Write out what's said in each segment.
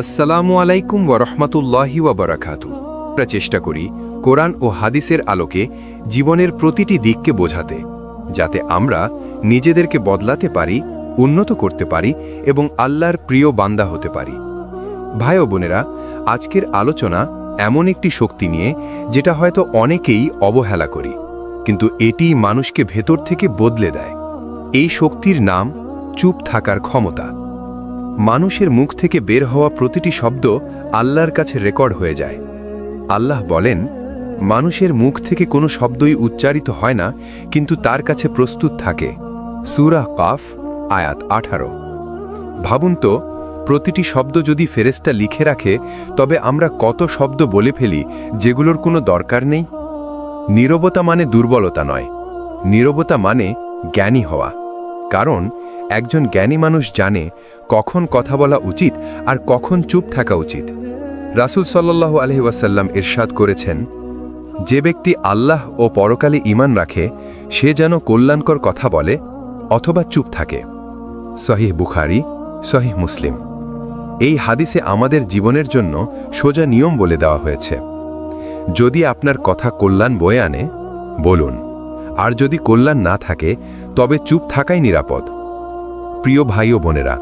আসসালামু আলাইকুম ওরহমতুল্লাহি ওয়াবারাকাতু আমরা চেষ্টা করি কোরআন ও হাদিসের আলোকে জীবনের প্রতিটি দিককে বোঝাতে, যাতে আমরা নিজেদেরকে বদলাতে পারি, উন্নত করতে পারি এবং আল্লাহর প্রিয় বান্দা হতে পারি। ভাই ও বোনেরা, আজকের আলোচনা এমন একটি শক্তি নিয়ে যেটা হয়তো অনেকেই অবহেলা করি, কিন্তু এটি মানুষকে ভেতর থেকে বদলে দেয়। এই শক্তির নাম চুপ থাকার ক্ষমতা। মানুষের মুখ থেকে বের হওয়া প্রতিটি শব্দ আল্লাহর কাছে রেকর্ড হয়ে যায়। আল্লাহ বলেন, মানুষের মুখ থেকে কোনো শব্দই উচ্চারিত হয় না, কিন্তু তার কাছে প্রস্তুত থাকে। সুরা কাফ, আয়াত আঠারো। ভাবুন তো, প্রতিটি শব্দ যদি ফেরেস্তা লিখে রাখে, তবে আমরা কত শব্দ বলে ফেলি যেগুলোর কোনো দরকার নেই? নীরবতা মানে দুর্বলতা নয়। নীরবতা মানে জ্ঞানী হওয়া। কারণ একজন জ্ঞানী মানুষ জানে কখন কথা বলা উচিত আর কখন চুপ থাকা উচিত। রাসুল আলহি ওয়াসাল্লাম ইরশাদ করেছেন, যে ব্যক্তি আল্লাহ ও পরকালে ইমান রাখে, সে যেন কল্যাণকর কথা বলে অথবা চুপ থাকে। সহিহ বুখারি, সহিহ মুসলিম। এই হাদিসে আমাদের জীবনের জন্য সোজা নিয়ম বলে দেওয়া হয়েছে। যদি আপনার কথা কল্যাণ বয়ে আনে, বলুন আর যদি কল্যাণ না থাকে, তবে চুপ থাকাই নিরাপদ। প্রিয় ভাই ও বোনেরা,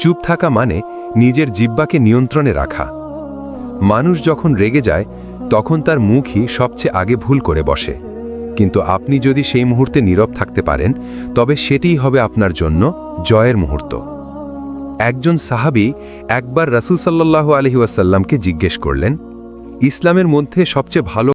চুপ থাকা মানে নিজের জিব্বাকে নিয়ন্ত্রণে রাখা। মানুষ যখন রেগে যায়, তখন তার মুখই সবচেয়ে আগে ভুল করে বসে। কিন্তু আপনি যদি সেই মুহূর্তে নীরব থাকতে পারেন, তবে সেটিই হবে আপনার জন্য জয়ের মুহূর্ত। একজন সাহাবি একবার রাসূল সাল্লাল্লাহু আলহিউসাল্লামকে জিজ্ঞেস করলেন, ইসলামের মধ্যে সবচেয়ে ভালো